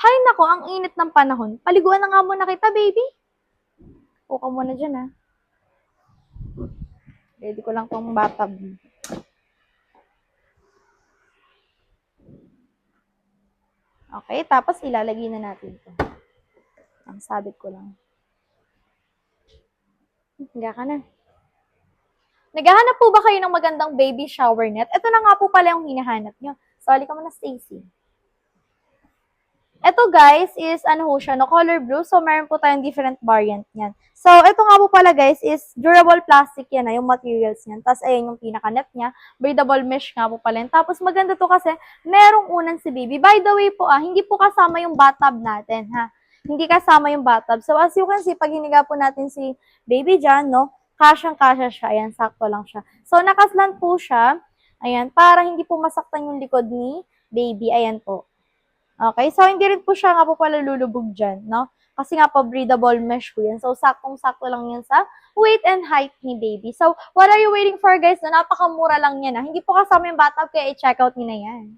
Hay nako, ang init ng panahon. Paliguan na nga muna kita, baby. Uka muna dyan, ha. Ready ko lang tong bathtub. Okay, tapos ilalagay na natin ito. Ang sabit ko lang. Higa ka na. Naghahanap po ba kayo ng magandang baby shower net? Ito na nga po pala yung hinahanap nyo. Sali ka muna, Stacy. Ito guys is ano ho siya, no, color blue. So meron po tayong different variant niyan. So ito nga po pala guys is durable plastic yan na yung materials niyan. Tapos ayan yung pinaka-net niya. Breathable mesh nga po pala yan. Tapos maganda to kasi merong unan si baby. By the way po ah, hindi po kasama yung bathtub natin ha. Hindi kasama yung bathtub. So as you can see, pag hiniga po natin si baby dyan, no, kasyang-kasya siya. Ayan, sakto lang siya. So nakaslan po siya. Ayan, para hindi po masaktan yung likod ni baby. Ayan po. Okay, so hindi rin po siya nga po pala lulubog dyan, no? Kasi nga po, breathable mesh po yan. So, saktong-sakto lang yan sa weight and height ni baby. So, what are you waiting for, guys? Na napakamura lang yan, ha? Hindi po kasama yung bathtub, kaya i-check out nyo na yan.